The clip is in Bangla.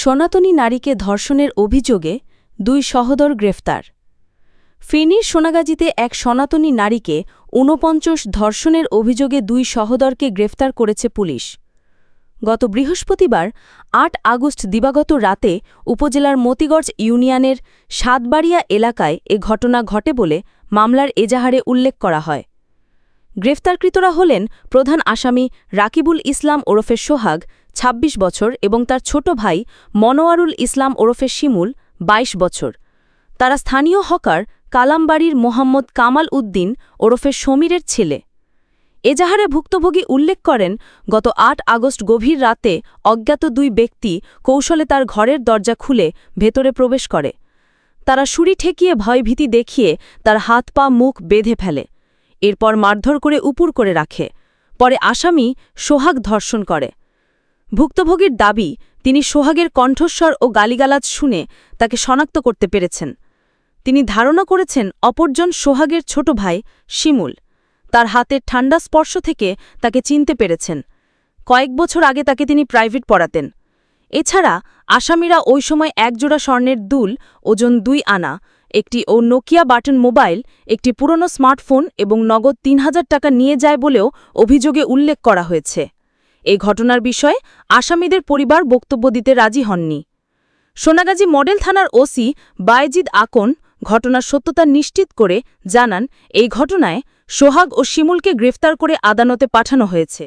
সনাতনী নারীকে ধর্ষণের অভিযোগে দুই সহোদর গ্রেফতার। ফেনীর সোনাগাজীতে এক সনাতনী নারীকে ঊনপঞ্চশ ধর্ষণের অভিযোগে দুই সহোদরকে গ্রেফতার করেছে পুলিশ। গত বৃহস্পতিবার, আট আগস্ট দিবাগত রাতে উপজেলার মতিগড় ইউনিয়নের সাতবাড়িয়া এলাকায় এ ঘটনা ঘটে বলে মামলার এজাহারে উল্লেখ করা হয়। গ্রেফতারকৃতরা হলেন প্রধান আসামি রাকিবুল ইসলাম ওরফে সোহাগ ২৬ বছর এবং তার ছোট ভাই মনোয়ারুল ইসলাম ওরফে শিমুল ২২ বছর। তারা স্থানীয় হকার কালামবাড়ির মোহাম্মদ কামাল উদ্দিন ওরফে সমীরের ছেলে। এজাহারে ভুক্তভোগী উল্লেখ করেন, গত আট আগস্ট গভীর রাতে অজ্ঞাত দুই ব্যক্তি কৌশলে তার ঘরের দরজা খুলে ভেতরে প্রবেশ করে। তারা সুরি ঠেকিয়ে ভয়ভীতি দেখিয়ে তার হাত পা মুখ বেঁধে ফেলে। এরপর মারধর করে উপুর করে রাখে। পরে আসামি সোহাগ ধর্ষণ করে। ভুক্তভোগীর দাবি, তিনি সোহাগের কণ্ঠস্বর ও গালিগালাজ শুনে তাকে শনাক্ত করতে পেরেছেন। তিনি ধারণা করেছেন, অপরজন সোহাগের ছোট ভাই শিমুল। তার হাতের ঠান্ডা স্পর্শ থেকে তাকে চিনতে পেরেছেন। কয়েক বছর আগে তাকে তিনি প্রাইভেট পড়াতেন। এছাড়া, আসামিরা ওই সময় একজোড়া স্বর্ণের দুল, ওজন দুই আনা, একটি ও নোকিয়া বাটন মোবাইল, একটি পুরনো স্মার্টফোন এবং নগদ তিন হাজার টাকা নিয়ে যায় বলেও অভিযোগে উল্লেখ করা হয়েছে। এই ঘটনার বিষয়ে আসামিদের পরিবার বক্তব্য দিতে রাজি হননি। সোনাগাজী মডেল থানার ওসি বায়েজিদ আকন ঘটনার সত্যতা নিশ্চিত করে জানান, এই ঘটনায় সোহাগ ও শিমুলকে গ্রেফতার করে আদালতে পাঠানো হয়েছে।